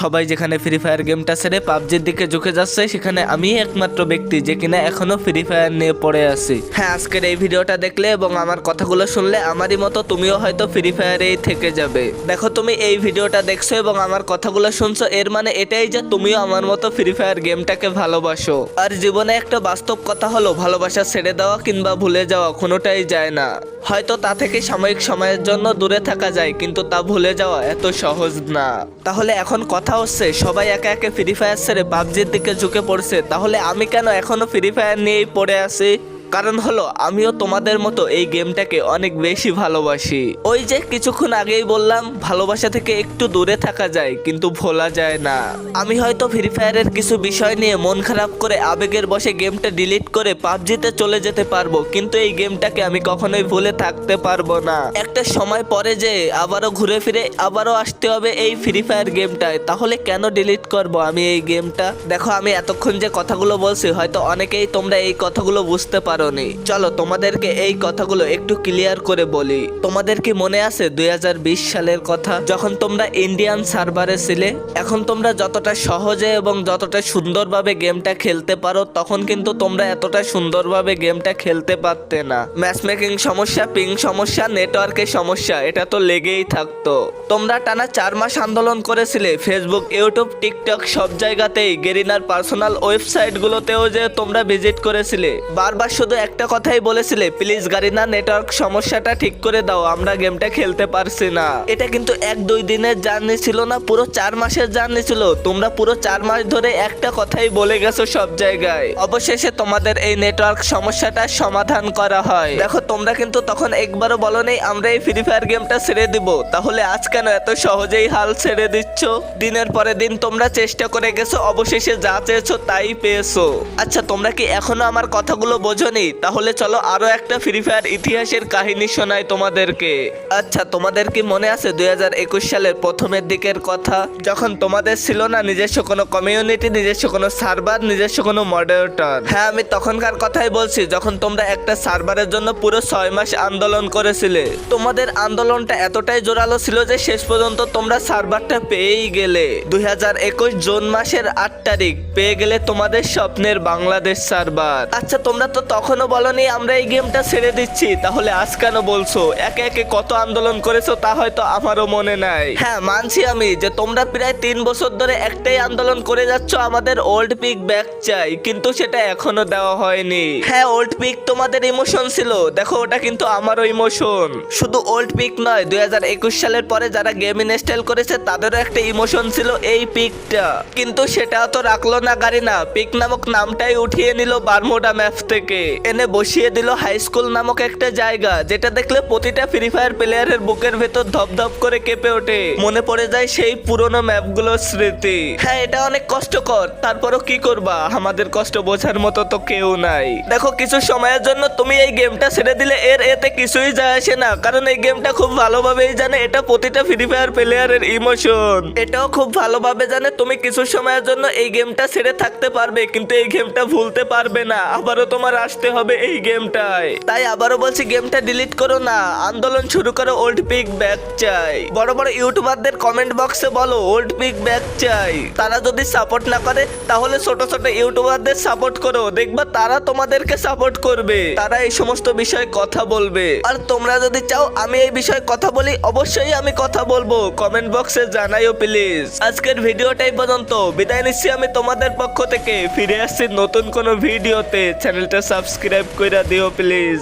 সবাই যেখানে free fire গেমটা ছেড়ে পাবজির দিকে ঝুঁকে যাচ্ছে, সেখানে আমি একমাত্র ব্যক্তি যে কিনা এখনও ফ্রি ফায়ার নিয়ে পড়ে আছি। হ্যাঁ আজকের এই ভিডিওটা দেখলে এবং আমার কথাগুলো শুনলে আমারই মতো তুমিও হয়তো ফ্রি ফায়ারেই থেকে যাবে। দেখো তুমি এই ভিডিওটা দেখছ এবং আমার কথাগুলো শুনছো, এর মানে এটাই যে তুমিও আমার মতো ফ্রি ফায়ার গেমটাকে ভালোবাসো। আর জীবনে একটা বাস্তব কথা হলো, ভালোবাসা ছেড়ে দেওয়া কিংবা ভুলে যাওয়া কোনোটাই যায় না। হয়তো তা থেকে সাময়িক সময়ের জন্য দূরে থাকা যায়, কিন্তু তা ভুলে যাওয়া এত সহজ না। তাহলে এখন কথা হচ্ছে, সবাই একা একে ফ্রি ফায়ার ছেড়ে পাবজির দিকে ঝুঁকে পড়ছে। তাহলে আমি কেন এখনও ফ্রি ফায়ার নিয়েই পড়ে আছি? কারণ হলো, আমিও তোমাদের মতো এই গেমটাকে অনেক বেশি ভালোবাসি। ওই যে কিছুক্ষণ আগেই বললাম, ভালোবাসা থেকে একটু দূরে থাকা যায়, কিন্তু ভোলা যায় না। আমি হয়তো ফ্রি ফায়ারের কিছু বিষয় নিয়ে মন খারাপ করে আবেগের বসে গেমটা ডিলিট করে পাবজিতে চলে যেতে পারব, কিন্তু এই গেমটাকে আমি কখনোই ভুলে থাকতে পারব না। একটা সময় পরে যে আবারও ঘুরে ফিরে আবারও আসতে হবে এই ফ্রি ফায়ার গেমটায়, তাহলে কেন ডিলিট করব আমি এই গেমটা? দেখো, আমি এতক্ষণ যে কথাগুলো বলছি, হয়তো অনেকেই তোমরা এই কথাগুলো বুঝতে পারোনি চলো তোমাদেরকে এই কথাগুলো একটু ক্লিয়ার করে বলি। তোমাদের কি মনে আছে দুই সালের কথা? যখন তোমরা ইন্ডিয়ান সার্ভারে ছিলে, এখন তোমরা যতটা সহজে এবং যতটা সুন্দরভাবে গেমটা খেলতে পারো, তখন কিন্তু তোমরা এতটা সুন্দরভাবে গেমটা খেলতে পারতে না। ম্যাচ মেকিং সমস্যা পিং সমস্যা নেটওয়ার্কের সমস্যা, এটা তো লেগেই থাকতো। তোমরা টানা চার মাস আন্দোলন করেছিলে ফেসবুক ইউটিউব টিকটক সব জায়গাতেই। গেরিনার পার্সোনাল ওয়েবসাইটগুলোতেও যে তোমরা ভিজিট করেছিলে। বারবার শুধু একটা কথাই বলেছিলে, প্লিজ গারিনা, নেটওয়ার্ক সমস্যাটা ঠিক করে দাও, আমরা গেমটা খেলতে পারছি না। এটা কিন্তু এক দুই দিনের জার্নি ছিল না, পুরো চার মাসের জার্নি ছিল। তোমরা পুরো চার মাস ধরে একটা কথাই বলে গেছো সব জায়গায়। অবশেষে তোমাদের এই নেটওয়ার্ক সমস্যাটা সমাধান করা হয়। দেখো তোমরা কিন্তু তখন একবারও বলো নেই, আমরা এই ফ্রি ফায়ার গেমটা ছেড়ে দিব। তাহলে আজ কেন এত সহজেই হাল ছেড়ে দিচ্ছ? দিনের পরে দিন তোমরা চেষ্টা করে গেছো, অবশেষে যা চেয়েছো তাই পেয়েছ। আচ্ছা তোমরা কি এখনও আমার কথাগুলো বোঝোনি? তাহলে চলো আরও একটা ফ্রি ফায়ার ইতিহাসের কাহিনী শোনাই তোমাদেরকে। আচ্ছা তোমাদের কি মনে আছে দুই হাজার একুশ সালের প্রথমের দিকের কথা? যখন তোমাদের ছিল না নিজস্ব কোনো কমিউনিটি নিজস্ব কোনো সার্ভার নিজস্ব কোনো মডারেটর হ্যাঁ আমি তখনকার কথাই বলছি, যখন তোমরা একটা সার্ভারের জন্য পুরো ছয় মাস আন্দোলন করেছিলে। তোমাদের আন্দোলনটা এতটাই জোরালো ছিল যে শেষ পর্যন্ত তোমরা সার্ভারটা পেয়েই গেলে। দুই জুন মাসের আট তারিখ, পেয়ে গেলে তোমাদের স্বপ্নের বাংলাদেশ সার্ভার। আচ্ছা তোমরা তো তখনও বলনি আমরা এই গেমটা ছেড়ে দিচ্ছি, তাহলে আজ কেন বলছো? একে একে কত আন্দোলন করেছ তা হয়তো আমারও মনে নাই। হ্যাঁ মানছি আমি যে তোমরা প্রায় তিন বছর ধরে একটাই আন্দোলন করে যাচ্ছ আমাদের ওল্ড পিক ব্যাক চাই, কিন্তু সেটা এখনও দেওয়া হয়নি। হ্যাঁ ওল্ড পিক তোমাদের ইমোশন ছিল। দেখো ওটা কিন্তু আমারও ইমোশন শুধু ওল্ড পিক নয়, দুই সালের পরে যারা গেম ইনস্টল করেছে, তাদেরও একটা ইমোশন ছিল এই পিকটা কিন্তু সেটাও তো রাখল না গাড়ি না পিক নামক নামটাই উঠিয়ে নিল বারমোডা ম্যাপ থেকে। এনে বসিয়ে দিল হাই স্কুল নামক একটা জায়গা, যেটা দেখলে প্রতিটা ফ্রি ফায়ার প্লেয়ারের বুকের ভেতর ধপধপ করে কেঁপে ওঠে। মনে পড়ে যায় সেই পুরনো ম্যাপগুলোর স্মৃতি। হ্যাঁ এটা অনেক কষ্টকর। তারপরও কি করবা? আমাদের কষ্ট বোঝার মতো তো কেউ নাই। দেখো, কিছু সময়ের জন্য তুমি এই গেমটা ছেড়ে দিলে এর এতে কিছুই যায় আসে না। কারণ এই গেমটা খুব ভালোভাবেই জানে। এটা প্রতিটা ফ্রি ফায়ার প্লেয়ারের ইমোশন এটাও খুব ভালোভাবে জানে। তুমি কিছু সময়ের জন্য এই গেমটা ছেড়ে থাকতে পারবে, কিন্তু এই গেমটা ভুলতে পারবে না। আবারও তোমার আসতে হবে এই গেমটায়। তাই আবারও বলছি, গেমটা ডিলিট করো না। আন্দোলন শুরু করো ওল্ড পিক ব্যাক চাই। বড় বড় ইউটিউবারদের কমেন্ট বক্সে বলো ওল্ড পিক ব্যাক চাই। তারা যদি সাপোর্ট না করে, তাহলে ছোট ছোট ইউটিউবারদের সাপোর্ট করো। দেখবা তারা তোমাদেরকে সাপোর্ট করবে। তারা এই সমস্ত বিষয়ে কথা বলবে। আর তোমরা যদি চাও আমি এই বিষয়ে কথা বলি, অবশ্যই আমি কথা বলব। কমেন্ট বক্সে জানাইও প্লিজ। আজকের ভিডিওটাই পর্যন্ত। বিদায় নিচ্ছি আমি তোমাদের পক্ষ থেকে। ফিরে আসছি নতুন কোনো ভিডিওতে। চ্যানেলটা সাবস্ক্রাইব করে দিও প্লিজ।